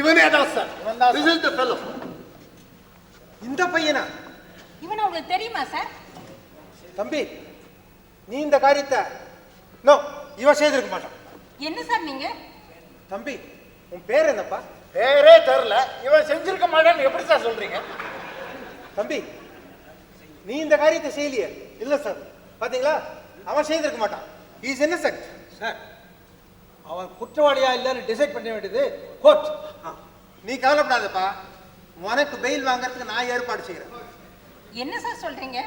இவனே தான் sir. This is the fellow இந்த பையனா? இவனை உங்களுக்கு தெரியுமா சார்? தம்பி நீ இந்த காரியத்தை நோ இவன் செய்திருக்க மாட்டான். என்ன சார் நீங்க? தம்பி உன் பேர் என்னப்பா? பேரே தெரில இவன் செஞ்சிருக்க மாட்டான்னு எப்படி சார் சொல்றீங்க? தம்பி நீ இந்த காரியத்தை செய்யலையே. இல்ல சார். பாத்தீங்களா? அவன் செய்திருக்க மாட்டான். இஸ் இன்னசென்ட் சார் அவன் குற்றவாளியா இல்லைன்னு டிசைட் பண்ண வேண்டியது கோர்ட் நீ கவலைப்படாதப்பா. உனக்கு பெயில் வாங்குறதுக்கு நான் ஏற்பாடு செய்கிறேன் என்ன சார் சொல்றீங்க?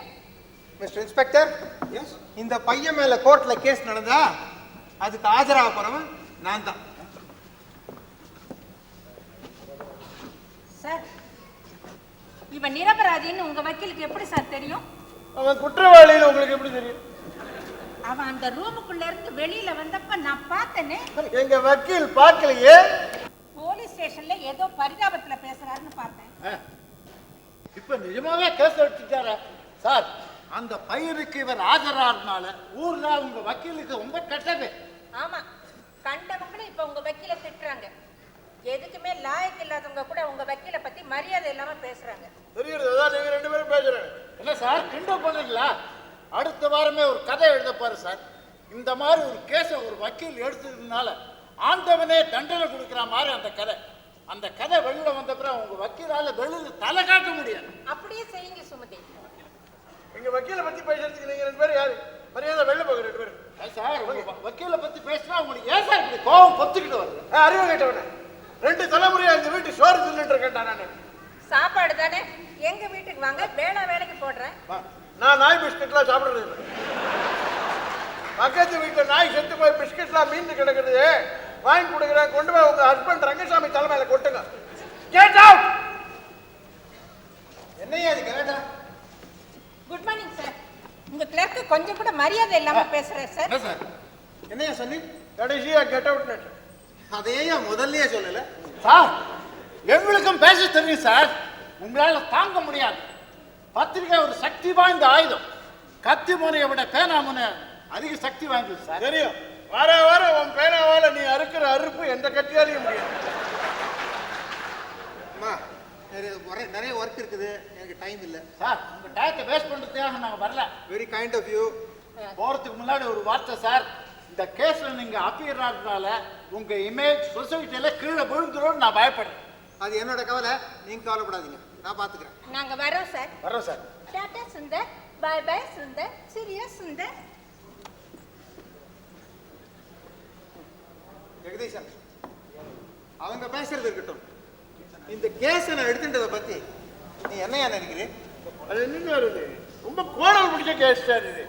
மிஸ்டர் இன்ஸ்பெக்டர் எஸ் இந்த பையன் மேல கோர்ட்ல கேஸ் நடந்தா அதுக்கு ஆஜராக போறவன் நான் தான். சார் இவன் நிரபராதின்னு உங்க வக்கீலுக்கு எப்படி சார் தெரியும்? அவன் குற்றவாளின்னு உங்களுக்கு எப்படி தெரியும்? அவன் அந்த ரூமுக்குள்ள இருந்து வெளியில வந்தப்ப நான் பார்த்தேனே. எங்க வக்கீல் பார்க்கலையே. போலீஸ் ஸ்டேஷன்ல ஏதோ பரிதாபத்துல பேசுறாருன்னு பார்த்தேன். இப்ப நிஜமாவே கேஸ் எடுத்துட்டாரா? சார் அந்த பையனுக்கு இவர் ஆஜரானால ஊர்ல உங்க வக்கீலுக்கு ரொம்ப கெட்டது. ஆமா கண்டவங்களும் இப்ப உங்க வக்கீல திட்டுறாங்க. எதுக்குமே லாயக்கு இல்லாதவங்க கூட உங்க வக்கீல பத்தி மரியாதை இல்லாம பேசுறாங்க. தெரியுது நீங்க ரெண்டு பேரும் பேசுறேன் என்ன சார் கிண்டல் பண்றீங்களா? அடுத்த வாரமே ஒரு கதை எழுத பாரு சார். இந்த மாதிரி ஒரு கேஸை ஒரு வக்கீல் எடுத்ததுனால ஆண்டவனே தண்டனை கொடுக்குற மாதிரி அந்த கதை. அந்த கதை வெளியில வந்த பிறகு உங்க வக்கீலால வெளியில தலை காட்ட முடியாது. அப்படியே செய்யுங்க சுமதி. எங்க வக்கீல பத்தி பேசுறதுக்கு நீங்க ரெண்டு பேரும் யாரு? மரியாதை வெளில போக ரெண்டு பேரும். சார் வக்கீலை பத்தி பேசினா உங்களுக்கு ஏன் சார் இப்படி கோவம் பொத்துக்கிட்டு வருது? அறிவு கேட்டவன ரெண்டு தலைமுறையா இந்த வீட்டு சோறு தின்னுட்டு இருக்கேன்டா நானு. சாப்பாடு தானே? எங்க வீட்டுக்கு வாங்க வேளா வேலைக்கு போடுறேன். நான் நாய் பிஸ்கட்லாம் சாப்பிடுறது இல்லை. பக்கத்து வீட்டுல நாய் செத்து போய் பிஸ்கட்லாம் மீந்து கிடக்குது. வாங்கி கொடுக்குறேன். கொண்டு போய் உங்க ஹஸ்பண்ட் ரங்கசாமி தலைமையில கொட்டுங்க. கேட் அவுட் என்னையா அது கரெக்டா குட் மார்னிங் சார் உங்க கிளர்க்கு கொஞ்சம் கூட மரியாதை இல்லாம பேசுறேன் சார் என்ன சார் என்னையா சொன்னி கடைசியா கெட் அவுட் அதையே முதல்லயே சொல்லல? சார் எங்களுக்கும் பேச தெரியும் சார் உங்களால தாங்க முடியாது. பத்திரிகை ஒரு சக்தி வாய்ந்த ஆயுதம். கத்தி முனையை விட பேனா முனை அதிக சக்தி வாய்ந்தது சார். தெரியும். வார வாரம் உன் பேனாவால நீ அறுக்கிற அறுப்பு எந்த கட்டியாலையும் முடியாது. அம்மா நிறைய ஒரே- நிறைய ஒர்க் இருக்குது. எனக்கு டைம் இல்லை. சார் உங்க டயத்தை வேஸ்ட் பண்றதுக்காக நாங்க வரல. வெரி கைண்ட் ஆஃப் யூ போறதுக்கு முன்னாடி ஒரு வார்த்தை சார். இந்த கேஸ்ல நீங்க அப்பியர் ஆகிறதுனால உங்க இமேஜ் சொசைட்டில கீழே விழுந்துரும் நான் பயப்படுறேன். அது என்னோட கவலை. நீங்க கவலைப்படாதீங்க. நான் பாத்துக்கிறேன். நாங்க வரோம் சார். வரோம் sir. Tata Sundar bye bye Sundar serious Sundar. Jagadeesan அவங்க பேசுறது இருக்கட்டும். இந்த கேஸை நான் எடுத்துட்டதை பத்தி நீ என்னையா நினைக்கிறேன் அது என்னங்க வருது? ரொம்ப கோணல் பிடிச்ச கேஸ் சார் இது.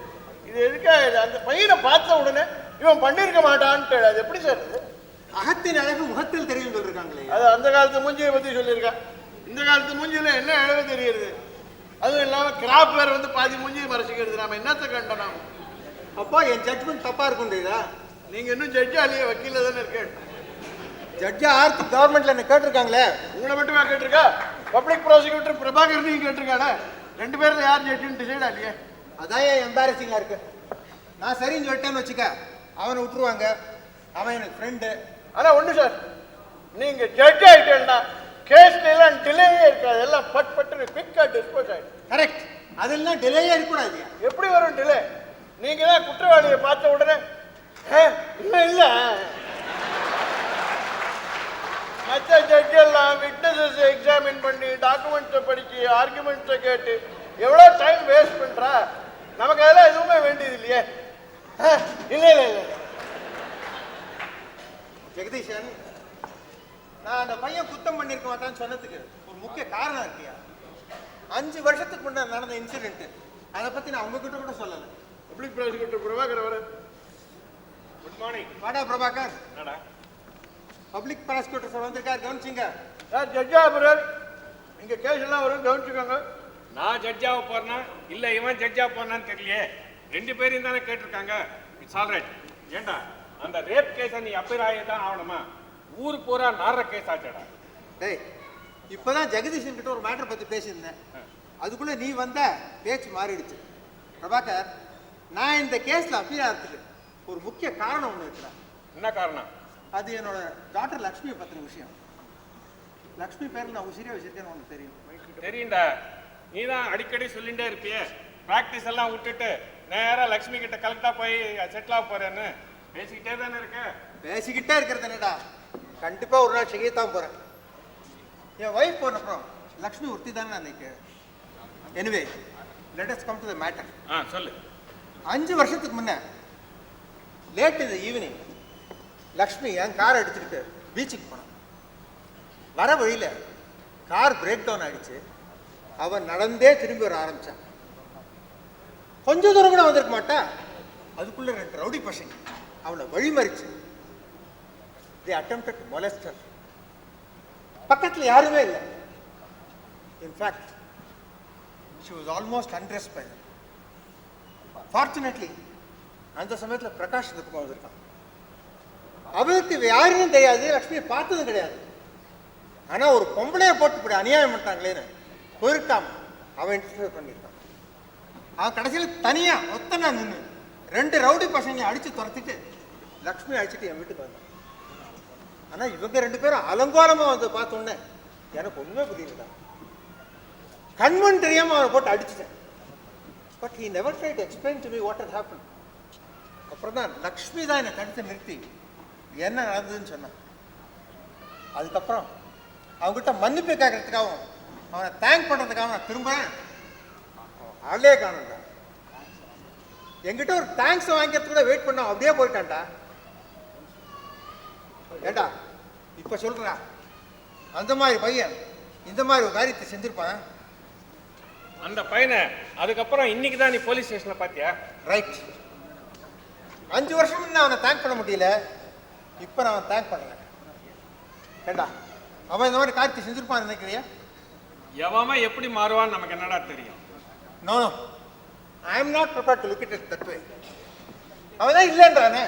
இது எதுக்காக இது அந்த பையனை பார்த்த உடனே இவன் பண்ணியிருக்க மாட்டான்ட்டு அது எப்படி சார் இது அகத்தின் அழகு முகத்தில் தெரியும் சொல்லிருக்காங்களே. அது அந்த காலத்து மூஞ்சியை பத்தி சொல்லியிருக்கேன் இந்த காலத்து மூஞ்சியில என்ன அழகு தெரியுது? அதுவும் இல்லாம கிராப் வேற வந்து பாதி மூஞ்சியை மறைச்சிக்கிறது நாம என்னத்தை கண்டோம் நாம அப்பா என் ஜட்மெண்ட் தப்பா இருக்குன்றீங்களா நீங்க இன்னும் ஜட்ஜா இல்லையா? வக்கீல தானே இருக்கேன். ஜட்ஜா ஆர்த்தி கவர்மெண்ட்ல என்ன கேட்டிருக்காங்களே? உங்களை மட்டுமே கேட்டிருக்கா? பப்ளிக் ப்ராசிக்யூட்டர் பிரபாகர் நீங்க கேட்டிருக்கானே? ரெண்டு பேர்ல யார் ஜட்ஜின்னு டிசைட் ஆகலையே அதான் ஏன் எம்பாரசிங்கா இருக்கு. நான் சரின்னு சொல்லிட்டேன்னு வச்சுக்க அவனை விட்டுருவாங்க. அவன் எனக்கு ஃப்ரெண்டு ஆனா ஒண்ணு சார் நீங்க ஜட்ஜ் ஆயிட்டேன்னா கேஸ்ல எல்லாம் டிலேயே இருக்காது எல்லாம் பட் பட்டு குவிக்கா டிஸ்போஸ் ஆயிடும். கரெக்ட் அதெல்லாம் டிலேயே இருக்கக்கூடாது. எப்படி வரும் டிலே நீங்க தான் குற்றவாளியை பார்த்த உடனே "ஆ, இல்ல இல்ல. மற்ற ஜட்ஜ் எல்லாம் விட்னஸஸ் எக்ஸாமின் பண்ணி டாக்குமெண்ட்ஸை படிச்சு ஆர்குமெண்ட்ஸை கேட்டு எவ்வளோ டைம் வேஸ்ட் பண்றா? நமக்கு அதெல்லாம் எதுவுமே வேண்டியது இல்லையே. "ஆ, இல்ல இல்ல இல்ல. ஜெகதீஷன் நான் அந்த பையன் குத்தம் பண்ணிருக்க மாட்டான்னு சொன்னதுக்கு? முக்கிய காரணம் இருக்கியா அஞ்சு வருஷத்துக்கு முன்னாடி நடந்த இன்சிடென்ட் அதை பத்தி நான் உங்ககிட்ட கூட சொல்லலை. பப்ளிக் ப்ராசிக்யூட்டர் பிரபாகர் வர குட் மார்னிங் வாடா பிரபாகர். பப்ளிக் ப்ராசிக்யூட்டர் சார் வந்திருக்கார் கவனிச்சிங்க. சார் ஜட்ஜா பிரர் இங்க கேஸ் எல்லாம் வரும் கவனிச்சுக்கோங்க. நான் ஜட்ஜாக போறேனா? இல்ல இவன் ஜட்ஜா போறான்னு தெரியலையே. ரெண்டு பேரையும் தானே கேட்டிருக்காங்க. இட்ஸ் ஆல் ரைட் ஏண்டா? அந்த ரேப் கேஸை நீ அப்பீர் ஆகி தான் ஆகணுமா? ஊர் பூரா நாடுற கேஸ் ஆச்சடா. டேய் இப்போதான் ஜெகதீஷன் கிட்ட ஒரு மேட்டர் பத்தி பேசியிருந்தேன். அதுக்குள்ள நீ வந்த பேச்சு மாறிடுச்சு. பிரபாகர் நான் இந்த கேஸ்ல அப்பீல் ஆகிறதுக்கு ஒரு முக்கிய காரணம் ஒன்று இருக்கிறேன் என்ன காரணம்? அது என்னோட டாக்டர் லக்ஷ்மி பத்தின விஷயம். லக்ஷ்மி பேரில் நான் உசிரியா வச்சிருக்கேன்னு உனக்கு தெரியும். தெரியும்டா. நீ தான் அடிக்கடி சொல்லிட்டே இருப்பியே. ப்ராக்டிஸ் எல்லாம் விட்டுட்டு நேரா லக்ஷ்மி கிட்ட கலெக்டா போய் செட்டில் ஆக போறேன்னு பேசிக்கிட்டே தானே இருக்க? பேசிக்கிட்டே இருக்கிறது என்னடா? கண்டிப்பா ஒரு நாள் செய்யத்தான் போறேன். என் ஒய்ஃப் போன அப்புறம் லக்ஷ்மி ஒருத்தி தானே அன்னைக்கு anyway let us come to the matter ஆ சொல்லு. அஞ்சு வருஷத்துக்கு முன்ன லேட் இந்த ஈவினிங் லக்ஷ்மி என் காரை எடுத்துக்கிட்டு பீச்சுக்கு போனான். வர வழியில கார் பிரேக் டவுன் ஆயிடுச்சு. அவன் நடந்தே திரும்பி வர ஆரம்பிச்சான். கொஞ்ச தூரம் கூட வந்திருக்க மாட்டா. அதுக்குள்ள ரெண்டு ரவுடி பசங்க அவனை வழிமறிச்சு. தி molest her. பக்கத்துல யாருமே இல்லை. In fact she was almost undressed by fortunately அந்த சமயத்துல பிரகாஷ் இந்த பக்கம் வந்திருக்கான். அவருக்கு யாருன்னு தெரியாது லக்ஷ்மியை பார்த்ததும் கிடையாது. ஆனா ஒரு பொம்பளையை போட்டு இப்படி அநியாயம் பண்ணிட்டாங்களேன்னு பொறுக்காம அவன் இன்டர்ஃபியர் பண்ணியிருக்கான். அவன் கடைசியில தனியாக ஒத்தனா நின்று ரெண்டு ரவுடி பசங்களை அடிச்சு துரத்திட்டு லக்ஷ்மி அடிச்சுட்டு என் வீட்டுக்கு வந்தான். ஆனா இவங்க ரெண்டு பேரும் அலங்கோலமா வந்து பார்த்தோன்னே எனக்கு ஒண்ணுமே புரியலடா. கண்மண் தெரியாம அவனை போட்டு அடிச்சிட்டேன். But he never try to explain to me what had happen அப்புறம் தான் லக்ஷ்மி தான் என்னை தடுத்து நிறுத்தி. என்ன நடந்ததுன்னு சொன்னான். அதுக்கப்புறம் அவங்ககிட்ட மன்னிப்பு கேட்கறதுக்காகவும் அவனை தேங்க் பண்ணுறதுக்காகவும் நான் திரும்புறேன். அவன் ஆளே என்கிட்ட ஒரு தேங்க்ஸ் வாங்கிக்கிறதுக்கு கூட வெயிட் பண்ணோம் அப்படியே போயிட்டான்டா. ஏண்டா இப்போ சொல்றா அந்த மாதிரி பையன் இந்த மாதிரி ஒரு காரியத்தை செஞ்சிருப்பான்? அந்த பையனை அதுக்கப்புறம் இன்னைக்கு தான் நீ போலீஸ் ஸ்டேஷன்ல பாத்தியா? ரைட் அஞ்சு வருஷம் முன்ன அவனை தேங்க் பண்ண முடியல. இப்போ நான் அவன் தேங்க் பண்ணல. ஏண்டா அவன் இந்த மாதிரி காரியத்தை செஞ்சிருப்பான்னு நினைக்கிறியா? எவன் எப்படி மாறுவான்னு நமக்கு என்னடா தெரியும்? No no I am not prepare to look it that way அவன் தான் இல்லைன்றானே.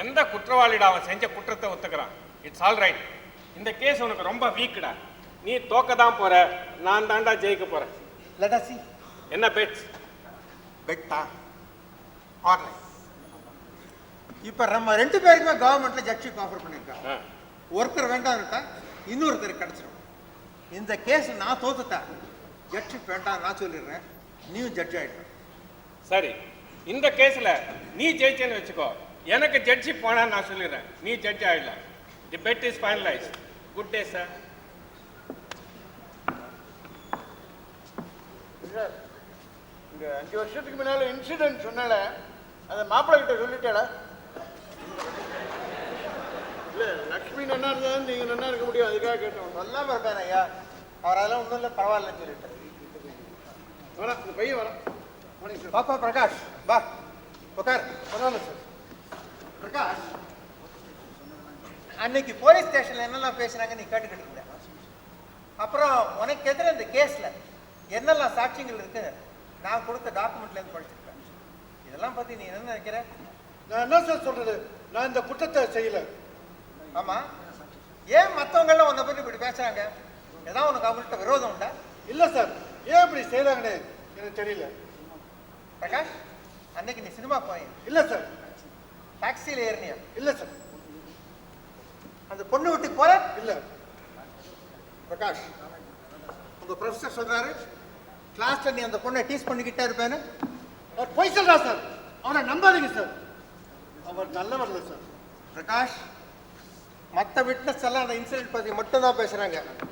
எந்த குற்றவாளிடா அவன் செஞ்ச குற்றத்தை ஒத்துக்கிறான்? இட்ஸ் ஆல் ரைட் இந்த கேஸ் உனக்கு ரொம்ப வீக்குடா நீ தோக்க தான் போற நான் தாண்டா ஜெயிக்க போறேன். லெட் அஸ் என்ன பெட்ஸ் பெட்டா. ஆன்லைன் இப்போ நம்ம ரெண்டு பேருக்குமே கவர்மெண்ட்ல ஜட்ஜிப் ஆஃபர் பண்ணியிருக்காங்க ஒருத்தர் வேண்டாம்னுட்டா இன்னொருத்தர் கிடைச்சிடும் இந்த கேஸ் நான் தோத்துட்டா ஜட்ஜிப் வேண்டாம் நான் சொல்லிடுறேன். நீயும் ஜட்ஜ் ஆயிடும் சரி. இந்த கேஸ்ல நீ ஜெயிச்சேன்னு வச்சுக்கோ. எனக்கு ஜட்ஜி போனா நான் சொல்லிடுறேன். நீ ஜட்ஜ் ஆயிடலாம் the bet is finalise good day sir sir இந்த அஞ்சு வருஷத்துக்கு முன்னால இன்சிடென்ட் சொன்னல அதை மாப்பிள்ளை கிட்ட சொல்லிட்டேடா இல்ல லக்ஷ்மி நன்னா இருந்தா நீங்க நன்னா இருக்க முடியும். அதுக்காக கேட்டோம். சொல்லாம இருப்பேன் ஐயா. அவர் அதெல்லாம் ஒன்றும் இல்லை பரவாயில்லன்னு சொல்லிட்டு வரேன் இந்த பையன் சார் பாப்பா பிரகாஷ் பா உட்கார். பரவாயில்ல சார் பிரகாஷ் அன்னைக்கு போலீஸ் ஸ்டேஷன்ல என்னெல்லாம் பேசுனாங்க நீ கேட்டுக்கிட்டு இருந்த. அப்புறம் உனக்கு எதிர இந்த கேஸ்ல என்னெல்லாம் சாட்சியங்கள் இருக்கு நான் கொடுத்த டாக்குமெண்ட்ல இருந்து படிச்சிருக்கேன். இதெல்லாம் பத்தி நீ என்ன நினைக்கிற? நான் என்ன சார் சொல்றது? நான் இந்த குற்றத்தை செய்யல. ஆமா. ஏன் மத்தவங்க எல்லாம் உன்னை பத்தி இப்படி பேசுறாங்க? ஏதாவது உனக்கு அவங்கள்ட்ட விரோதம் உண்டா? இல்ல சார். ஏன் இப்படி செய்தாங்கன்னு எனக்கு தெரியல. பிரகாஷ் அன்னைக்கு நீ சினிமா போய் இல்ல சார். டாக்ஸியில் ஏறினியா? இல்லை சார் அந்த பொண்ணு வீட்டுக்கு போல இல்லை. பிரகாஷ் உங்க ப்ரொஃபசர் சொல்றாரு கிளாஸ்ல நீ அந்த பொண்ணை டீஸ் பண்ணிக்கிட்டே இருப்பேன்னு. அவர் பொய் சொல்றா சார் அவனை நம்பாதீங்க சார் அவர் நல்லவர் இல்லை சார் பிரகாஷ் மற்ற விட்னஸ் எல்லாம் அந்த இன்சிடென்ட் பற்றி மட்டும்தான் பேசுகிறாங்க பேசுறாங்க.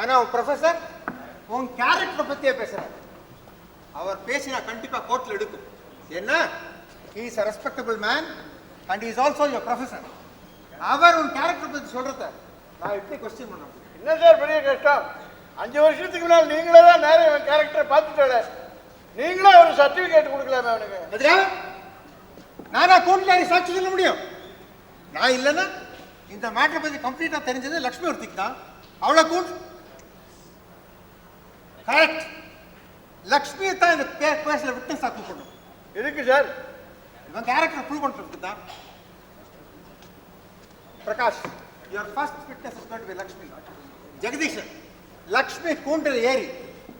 ஆனா உன் ப்ரொஃபசர் உன் கேரக்டரை பத்தியே பேசுறாங்க அவர் பேசினா கண்டிப்பா கோர்ட்ல எடுக்கும். என்ன? Is a respectable man and is also your professor அவர் உன் கேரக்டர் பத்தி சொல்றத நான் எப்படி கொஸ்டின் பண்ண முடியும் என்ன சார் பெரிய கஷ்டம் அஞ்சு வருஷத்துக்கு முன்னால் நீங்களே தான் நேரம் இவன் கேரக்டரை பார்த்துட்டோட நீங்களே ஒரு சர்டிஃபிகேட் கொடுக்கலாமே அவனுக்கு. நானா கோர்ட்ல சாட்சி சொல்ல முடியும்? நான் இல்லைன்னா இந்த மேட்டரை பத்தி கம்ப்ளீட்டா தெரிஞ்சது லக்ஷ்மி ஒருத்திக்கு தான். அவளை கூட் கரெக்ட் லக்ஷ்மியை தான் இந்த கேஸ்ல விட்னஸ் ஆக்கி போடணும் எதுக்கு சார் இவன் கேரக்டர் ப்ரூவ் பண்றதுக்கு தான். Prakash your first witness is going to be Lakshmi Jagadeeshan Lakshmi கூண்டில் ஏறி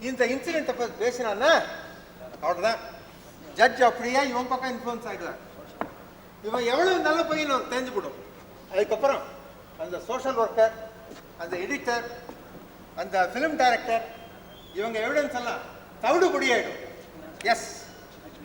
இந்த இன்சிடென்ட்டை பத்தி பேசினான்னா அவ்வளோதான் ஜட்ஜ் அப்படியே இவன் பக்கம் இன்ஃப்ளூயன்ஸ் ஆகிடுவார் இவன் எவ்வளவு நல்ல பையன் நான் தெரிஞ்சுக்கிடும். அதுக்கப்புறம் அந்த சோஷியல் ஒர்க்கர் அந்த எடிட்டர் அந்த ஃபிலிம் டைரக்டர் இவங்க எவிடன்ஸ் எல்லாம் தவிடுபடி ஆயிடும் எஸ்